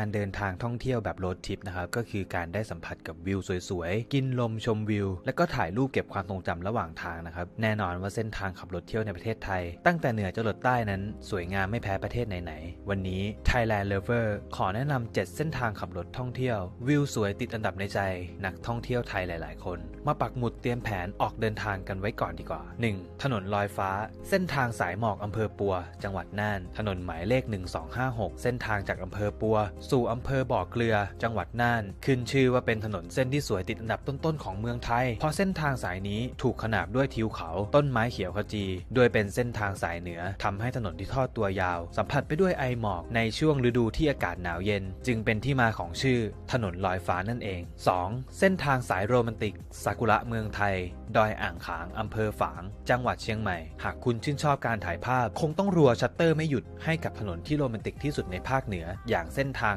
การเดินทางท่องเที่ยวแบบโรดทริปนะครับก็คือการได้สัมผัสกับวิวสวยๆ กินลมชมวิว และก็ถ่ายรูปเก็บความทรงจำระหว่างทางนะครับแน่นอนว่าเส้นทางขับรถเที่ยวในประเทศไทย ตั้งแต่เหนือจรดใต้นั้นสวยงามไม่แพ้ประเทศไหนๆ วันนี้ Thailand Lover ขอแนะนำ7เส้นทางขับรถท่องเที่ยว วิวสวยติดอันดับในใจ นักท่องเที่ยวไทยหลายๆ คน มาปักหมุดเตรียมแผนออกเดินทางกันไว้ก่อนดีกว่า 1. ถนนลอยฟ้า เส้นทางสายหมอกอำเภอปัว จังหวัดน่าน ถนนหมายเลข 1256 เส้นทางจากอำเภอปัวสู่อำเภอบ่อเกลือ จังหวัดน่าน ขึ้นชื่อว่าเป็นถนนเส้นที่สวยติดอันดับต้นๆของเมืองไทย เพราะเส้นทางสายนี้ถูกขนาบด้วยทิวเขา ต้นไม้เขียวขจี โดยเป็นเส้นทางสายเหนือทำให้ถนนที่ทอดตัวยาว สัมผัสไปด้วยไอหมอกในช่วงฤดูที่อากาศหนาวเย็น จึงเป็นที่มาของชื่อถนนลอยฟ้านั่นเอง 2. เส้นทางสายโรแมนติกซากุระเมืองไทย ดอยอ่างขางอำเภอฝาง จังหวัดเชียงใหม่ หากคุณชื่นชอบการถ่ายภาพ คงต้องรัวชัตเตอร์ไม่หยุดให้กับถนนที่โรแมนติกที่สุดในภาคเหนือ อย่างเส้นทาง